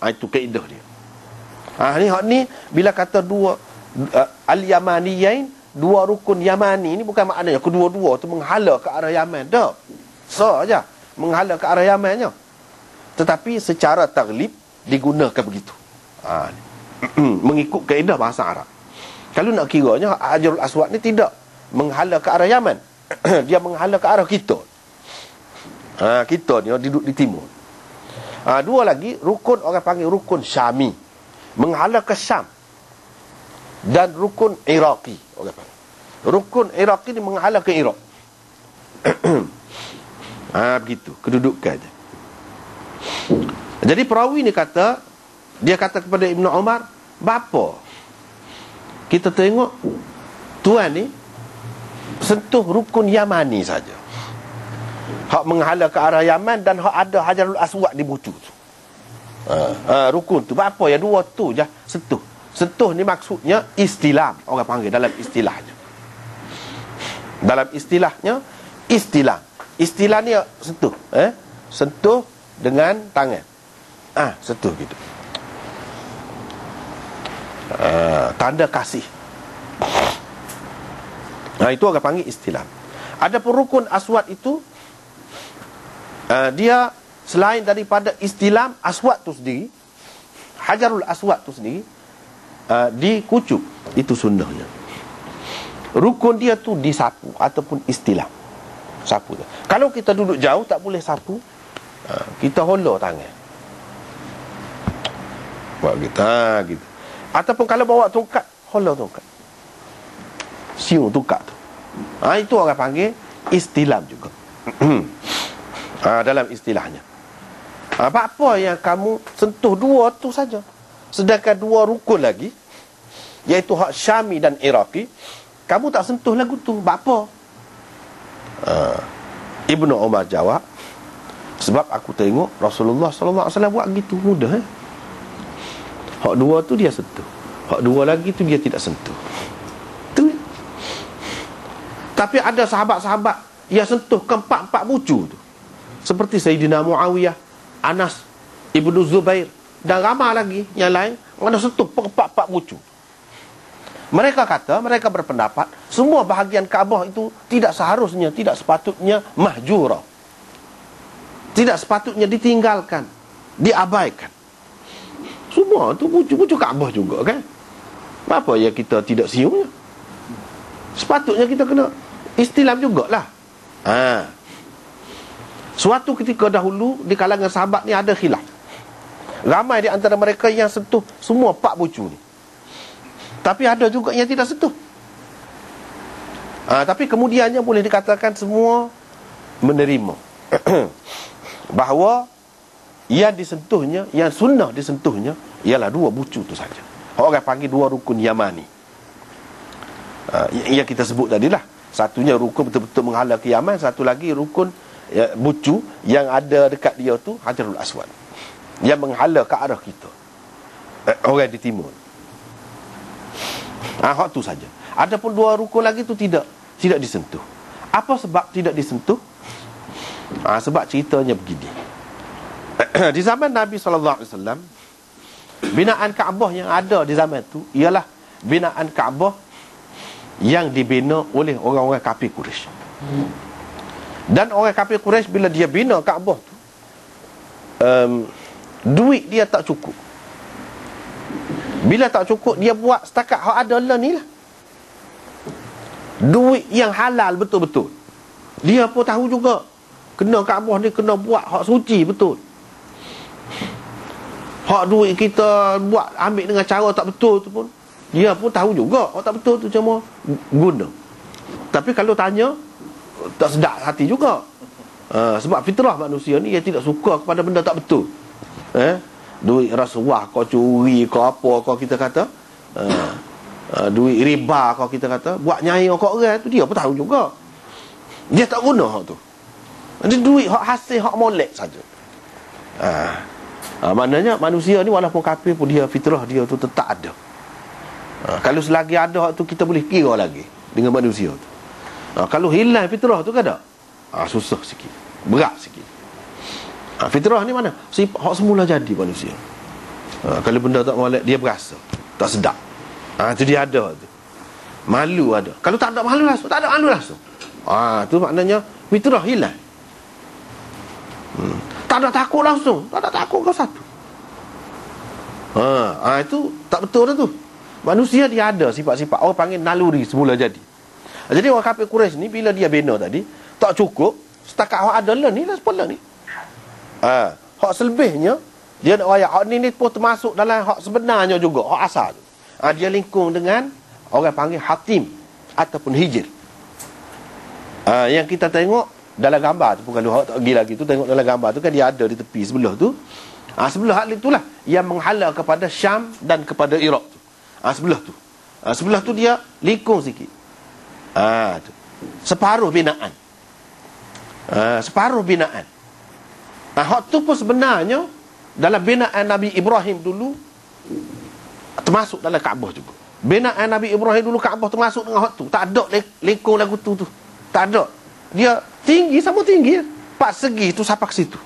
ha, Itu kaedah dia. Ha, ni, hak ni Bila kata dua uh, Al-Yamaniyain Dua rukun Yamani ni bukan maknanya Kedua-dua tu menghala ke arah Yaman Tak So aja. Menghala ke arah Yamannya Tetapi secara taglib Digunakan begitu. Ha, Mengikut kaedah bahasa Arab. Kalau nak kiranya Hajarul Aswad ni tidak Menghala ke arah Yaman. Dia menghala ke arah kita. Ha, Kita ni duduk di timur ha, Dua lagi Rukun orang panggil rukun Syami Menghala ke Syam dan rukun Iraqi orang panggil. Rukun Iraqi ni menghala ke Iraq. ha begitu kedudukan dia. Jadi perawi ni kata dia kata kepada Ibnu Umar, "Bapa, kita tengok tuan ni sentuh rukun Yamani saja. Hak menghala ke arah Yaman dan hak ada Hajarul Aswad di bucu tu. Ha, ha, rukun tu. Apa ya dua tu je sentuh. Sentuh ni maksudnya istilah orang panggil dalam istilahnya. Dalam istilahnya istilah. Istilah ni sentuh, eh? Sentuh dengan tangan. Ah, sentuh gitu. Uh, tanda kasih. Nah, itu orang panggil istilah. Ada rukun aswad itu uh, dia selain daripada istilah aswad tu sendiri, hajarul aswad tu sendiri, uh, dikucuk. Itu sunnahnya. Rukun dia tu disapu ataupun istilah. Sapu tu. kalau kita duduk jauh tak boleh sapu uh, kita holor tangan. Buat kita ha, gitu. Ataupun kalau bawa tongkat holor tongkat. Siung tongkat tu. Ha, itu orang panggil istilah juga ha, dalam istilahnya. Apa-apa yang kamu sentuh dua tu saja. Sedangkan dua rukun lagi Iaitu hak Syami dan Iraqi Kamu tak sentuh lagu tu. Bapa uh, Ibnu Umar jawab Sebab aku tengok Rasulullah SAW buat gitu mudah eh? Hak dua tu dia sentuh. Hak dua lagi tu dia tidak sentuh. Tu. Tapi ada sahabat-sahabat Yang sentuh keempat-empat bucu tu Seperti Sayyidina Muawiyah Anas Ibnu Zubair. Dan ramai lagi yang lain Mana sentuh empat-empat bucu. Mereka kata, mereka berpendapat Semua bahagian Kaabah itu Tidak seharusnya, tidak sepatutnya Mahjura. Tidak sepatutnya ditinggalkan Diabaikan. Semua itu bucu-bucu Kaabah juga kan? Apa yang kita tidak siungnya? Sepatutnya kita kena Istilam jugalah. Ha. Suatu ketika dahulu Di kalangan sahabat ni ada khilaf Ramai di antara mereka yang sentuh semua pak bucu ni. Tapi ada juga yang tidak sentuh. Ha, tapi kemudiannya boleh dikatakan semua menerima. Bahawa yang disentuhnya, yang sunnah disentuhnya ialah dua bucu tu saja. Orang panggil dua rukun Yamani. Ha, yang kita sebut tadi lah. Satunya rukun betul-betul menghala ke Yaman, satu lagi rukun ya, bucu yang ada dekat dia tu Hajarul Aswad. Yang menghala ke arah kita. Eh, orang di timur. Ah hak tu saja. Adapun dua rukun lagi tu tidak tidak disentuh. Apa sebab tidak disentuh? Ah sebab ceritanya begini. Di zaman Nabi sallallahu alaihi wasallam binaan Kaabah yang ada di zaman tu ialah binaan Kaabah yang dibina oleh orang-orang kafir Quraisy. Dan orang kafir Quraisy bila dia bina Kaabah tu um, Duit dia tak cukup. Bila tak cukup Dia buat setakat hak ada lah ni lah. Duit yang halal betul-betul. Dia pun tahu juga Kena Kaabah ni kena buat hak suci betul. Hak duit kita buat ambil dengan cara tak betul tu pun Dia pun tahu juga Hak tak betul tu cuma guna. Tapi kalau tanya Tak sedap hati juga. Uh, Sebab fitrah manusia ni Dia tidak suka kepada benda tak betul. Eh duit rasuah kau curi kau apa kau kita kata. Uh, uh, duit riba kau kita kata. Buat nyai kau orang tu dia pun tahu juga. Dia tak guna hak tu. Dia duit hak hasil hak molek saja. Uh, uh, maknanya manusia ni walaupun kafir pun dia fitrah dia tu tetap ada. Uh, kalau selagi ada hak tu kita boleh kira lagi dengan manusia tu uh, kalau hilang fitrah tu kan ada uh, susah sikit. Berat sikit. Ha, fitrah ni mana? Sifat hak semula jadi manusia. ha, Kalau benda tak molek Dia berasa. Tak sedap. Ha, Itu dia ada tu. Malu ada. Kalau tak ada malu langsung Tak ada malu langsung. Ha, Itu maknanya Fitrah hilang hmm. Tak ada takut langsung. Tak ada takut kau satu. Ha, ha, Itu tak betul dah tu. Manusia dia ada sifat-sifat. Orang panggil naluri semula jadi Jadi orang kafir Quraisy ni Bila dia bina tadi Tak cukup Setakat orang ada lah ni lah sepuluh ni. Ha, Hak selebihnya dia nak ayat hak ni ni pun termasuk dalam hak sebenarnya juga hak asal. Ha, dia lingkung dengan orang panggil hatim ataupun hijir. Ha, yang kita tengok dalam gambar tu kalau hak tak pergi lagi tu tengok dalam gambar tu kan dia ada di tepi sebelah tu. Ha, sebelah hal itulah yang menghala kepada Syam dan kepada Iraq tu. Ha, sebelah tu. Ha, sebelah tu dia lingkung sikit ha, separuh binaan ha, separuh binaan Nah, hak tu pun sebenarnya dalam binaan Nabi Ibrahim dulu termasuk dalam Kaabah juga. Binaan Nabi Ibrahim dulu Kaabah termasuk dengan hak tu. Tak ada lengkung lagu tu tu. Tak ada. Dia tinggi sama tinggi. Pak segi tu sampai ke situ.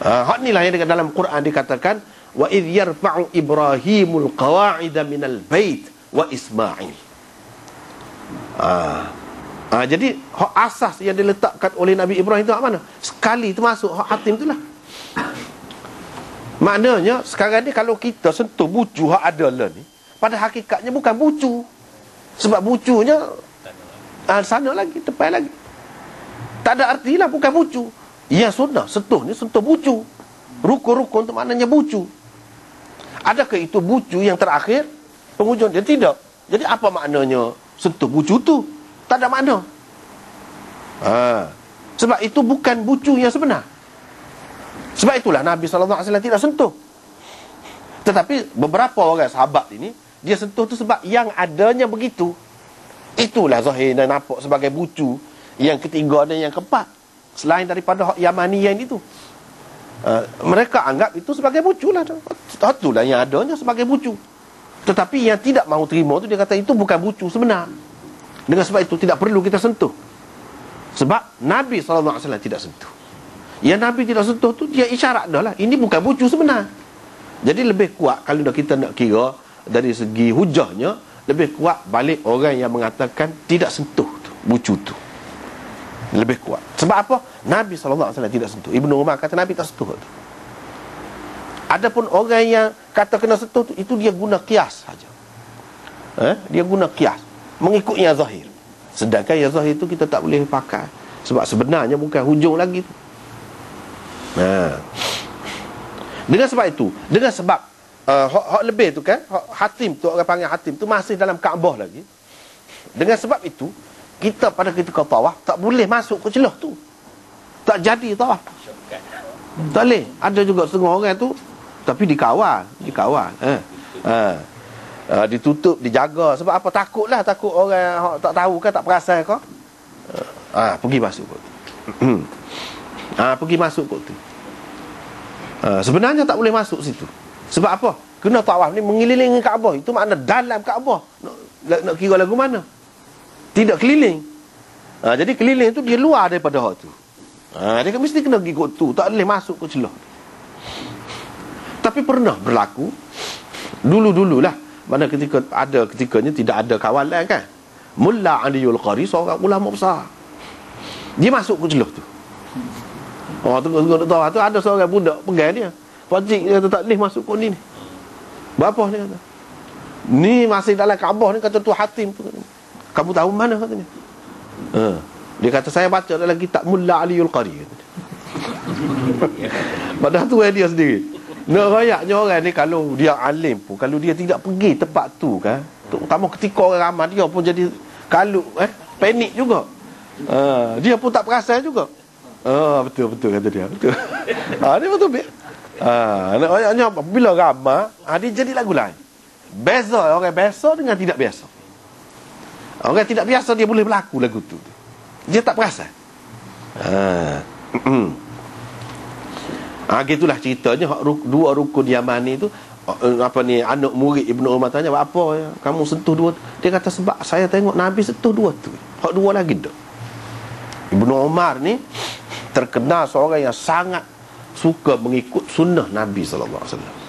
Uh, hak ni lah yang dalam Quran dikatakan wa idh yarfa'u Ibrahimul qawa'ida minal bait wa Ismail. Ah. Ha, jadi hak asas yang diletakkan oleh Nabi Ibrahim itu hak mana? Sekali termasuk hak hatim itulah. Maknanya sekarang ni kalau kita sentuh bucu hak ada lah ni, pada hakikatnya bukan bucu. Sebab bucunya ha, sana lagi, tepi lagi. Tak ada artilah bukan bucu. Ya sunnah, sentuh ni sentuh bucu. Rukun-rukun tu maknanya bucu. Adakah itu bucu yang terakhir? Penghujung dia tidak. Jadi apa maknanya sentuh bucu tu? tak ada makna. Ha. Sebab itu bukan bucu yang sebenar. Sebab itulah Nabi SAW tidak sentuh. Tetapi beberapa orang sahabat ini, dia sentuh tu sebab yang adanya begitu. Itulah Zahir dan nampak sebagai bucu yang ketiga dan yang keempat. Selain daripada Yamani yang itu. Uh, mereka anggap itu sebagai bucu lah. Itulah yang adanya sebagai bucu. Tetapi yang tidak mahu terima tu dia kata itu bukan bucu sebenar. Dengan sebab itu tidak perlu kita sentuh. Sebab Nabi SAW tidak sentuh. Yang Nabi tidak sentuh tu dia isyarat dah lah. Ini bukan bucu sebenar. Jadi lebih kuat kalau dah kita nak kira dari segi hujahnya lebih kuat balik orang yang mengatakan tidak sentuh tu, bucu tu. Lebih kuat. Sebab apa? Nabi SAW tidak sentuh. Ibnu Umar kata Nabi tak sentuh tu. Adapun orang yang kata kena sentuh tu itu dia guna kias saja. Eh? Dia guna kias. Mengikut yang zahir. Sedangkan yang zahir itu kita tak boleh pakai. Sebab sebenarnya bukan hujung lagi tu. Nah dengan sebab itu dengan sebab uh, hak lebih tu kan hak hatim tu orang panggil hatim tu masih dalam Kaabah lagi. Dengan sebab itu kita pada ketika tawaf tak boleh masuk ke celah tu. Tak jadi tawaf. Tak boleh. Ada juga setengah orang tu tapi dikawal dikawal eh. Uh uh, ditutup dijaga. Sebab apa? Takutlah takut orang tak tahu kan tak perasan kau ah uh, pergi masuk kot. Ah uh, pergi masuk kot tu. Uh, sebenarnya tak boleh masuk situ. Sebab apa? Kena tawaf ni mengelilingi Kaabah. Itu makna dalam Kaabah. Nak, nak, kira lagu mana? Tidak keliling. Uh, jadi keliling tu dia luar daripada hak tu. Ha, dia mesti kena pergi kot tu. Tak boleh masuk ke celah Tapi pernah berlaku Dulu-dululah mana ketika ada ketikanya tidak ada kawalan kan Mulla Aliul Qari seorang ulama besar dia masuk ke celuh tu Oh tu tu tu tu ada seorang budak pegang dia. Pakcik dia kata tak boleh masuk kau ni. Berapa ni kata? Ni masih dalam Kaabah ni kata tu Hatim. Kamu tahu mana katanya? Ha. Dia kata saya baca dalam kitab Mulla Aliul Qari. Padahal tu dia sendiri. Nak rayaknya orang ni kalau dia alim pun Kalau dia tidak pergi tempat tu kan Terutama ketika orang ramai dia pun jadi Kalut eh Panik juga. Uh, Dia pun tak perasan juga. Uh, Betul betul kata dia Betul. Uh, Dia betul uh, Nak rayaknya Bila ramai uh, Dia jadi lagu lain. Beza orang biasa dengan tidak biasa Orang tidak biasa dia boleh berlaku lagu tu. Dia tak perasan. Uh, Ha, gitulah ceritanya. Dua rukun Yamani tu eh, apa ni anak murid Ibnu Umar tanya apa ya? Kamu sentuh dua? Dia kata sebab saya tengok Nabi sentuh dua tu. Hak dua lagi dah. Ibnu Umar ni terkenal seorang yang sangat suka mengikut sunnah Nabi sallallahu alaihi wasallam